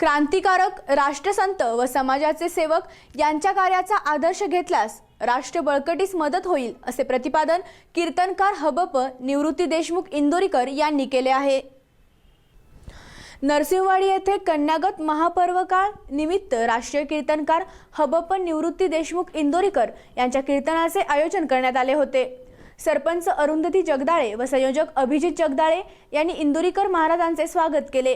क्रांतिकारक राष्ट्रसंत व समाजाचे सेवक यांच्या कार्याचा आदर्श घेतल्यास राष्ट्र बळकटीस मदत होईल असे प्रतिपादन कीर्तनकार हबप निवृत्ती देशमुख इंदोरीकर यांनी केले आहे. नरसिंहवाडी येथे कन्यागत महापर्वकाळ निमित्त राष्ट्रीय कीर्तनकार हबप निवृत्ती देशमुख इंदोरीकर यांच्या कीर्तनाचे आयोजन करण्यात आले होते. सरपंच अरुंधती जगदाळे व संयोजक अभिजित जगदाळे यांनी इंदोरीकर महाराजांचे स्वागत केले.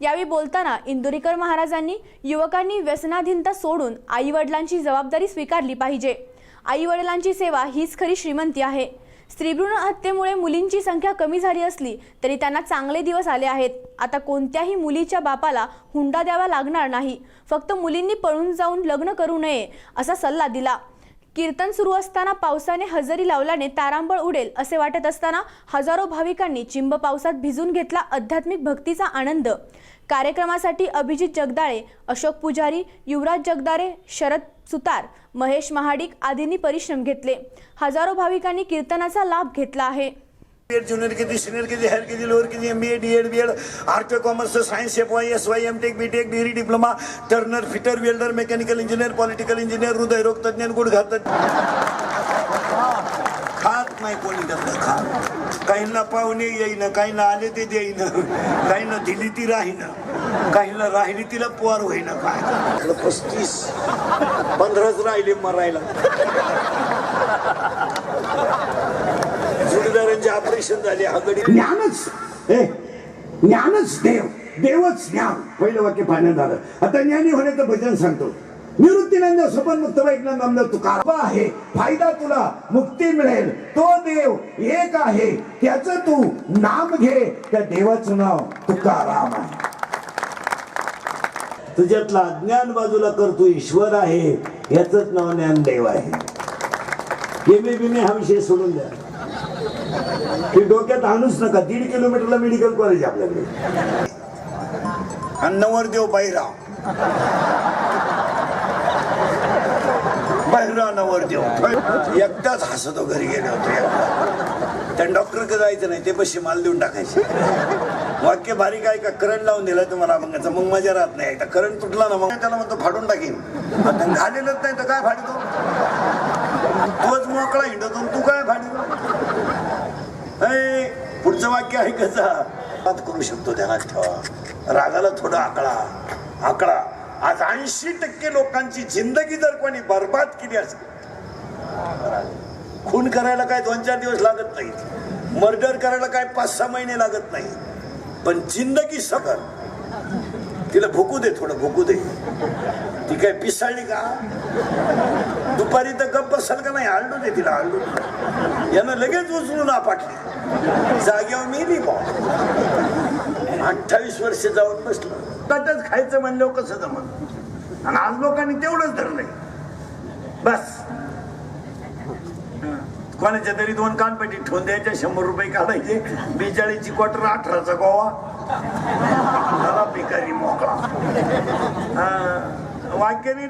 यावेळी बोलताना इंदुरीकर महाराजांनी युवकांनी व्यसनाधीनता सोडून आई वडिलांची जबाबदारी स्वीकारली पाहिजे. आई वडिलांची सेवा हीच खरी श्रीमंती आहे. स्त्रीभ्रूण हत्येमुळे मुलींची संख्या कमी झाली असली तरी त्यांना चांगले दिवस आले आहेत. आता कोणत्याही मुलीच्या बापाला हुंडा द्यावा लागणार नाही. फक्त मुलींनी पळून जाऊन लग्न करू नये असा सल्ला दिला. कीर्तन सुरू असताना पावसाने हजेरी लावल्याने तारांबळ उडेल असे वाटत असताना हजारो भाविकांनी चिंब पावसात भिजून घेतला आध्यात्मिक भक्तीचा आनंद. कार्यक्रमासाठी अभिजित जगदाळे अशोक पुजारी युवराज जगदारे शरद सुतार महेश महाडिक आदींनी परिश्रम घेतले. हजारो भाविकांनी कीर्तनाचा लाभ घेतला आहे. ज्युनियर केजी सिनियर किती हायर केजी लोअर किती M B A D Ed B Ed art commerce science F Y S Y M tech B tech degree diploma turner fitter welder mechanical engineer political engineer हृदयरोग तज्ञ गुडघा तज्ञ खात नाही कोणी त्यातलं खात. काहींना पाहुणे येईन काहींना आले ते देईन काहींना दिली ती राहीन काहींना राहिली तिला पोर होईना काय. पस्तीस पंधराच राहिले मरायला. ऑपरेशन झाले हगडी. ज्ञानच. हे ज्ञानच देव. देवच ज्ञान. पहिलं वाक्य पाण्यात झालं. आता ज्ञानी होण्याचं भजन सांगतो. निवृत्तीनंद स्वपन मुक्त वैज्ञान नामदेव आहे. फायदा तुला. मुक्ती मिळेल. तो देव एक आहे. त्याच तू नाम घे. त्या देवाचं नाव तुकाराम आहे. तुझ्यातला अज्ञान बाजूला कर. तू ईश्वर आहे. याच नाव ज्ञान देव आहे बिमे हा विषय सोडून द्या. हे डोक्यात आणूच नका. दीड किलोमीटरला मेडिकल कॉलेज आपल्याकडे. आणि नवरदेव बाईराव बाईराव नवरदेव. एकटाच हसतो घरी गेले होते. एकटा. त्या डॉक्टरकडे जायचं नाही ते पैसे माल देऊन टाकायचे. वाक्य बारीक आहे का? करंट लावून दिला तुम्हाला मग मग मजा राहत नाही. एकदा करंट तुटला ना मग त्याला म्हणतो फाडून टाकीन. आता घालेलंच नाही तर काय फाडतो? तोच मोकळा हिंडतो. तू काय फाडतो पुढचं वाक्य आहे कसं? करू शकतो ध्यानात ठेवा रागाला थोडा आकडा. आकडा. आज ऐंशी टक्के लोकांची जिंदगी जर कोणी बर्बाद केली असेल खून करायला काय दोन चार दिवस लागत नाहीत. मर्डर करायला काय पाच सहा महिने लागत नाही पण जिंदगी सगळं तिला भुकू दे थोडं भुकू दे. ती काय पिसाळली का? दुपारी तर गप्प बसल का नाही? आलडू दे तिला आलडू दे. यानं लगेच उचलून आपटली. जाग्यावर मी बी बॉ अठ्ठावीस वर्ष जाऊन बसलं. तटच खायचं म्हणल्यावर कसं जमत आणि आज लोकांनी तेवढंच धरलंय. बस. कोणाच्या तरी दोन कानपेटी ठेवून द्यायच्या शंभर रुपये काढायचे. बेचाळीसची क्वार्टर अठराचा गोवा. झाला भिकारी मोकळा. वाक्य नाही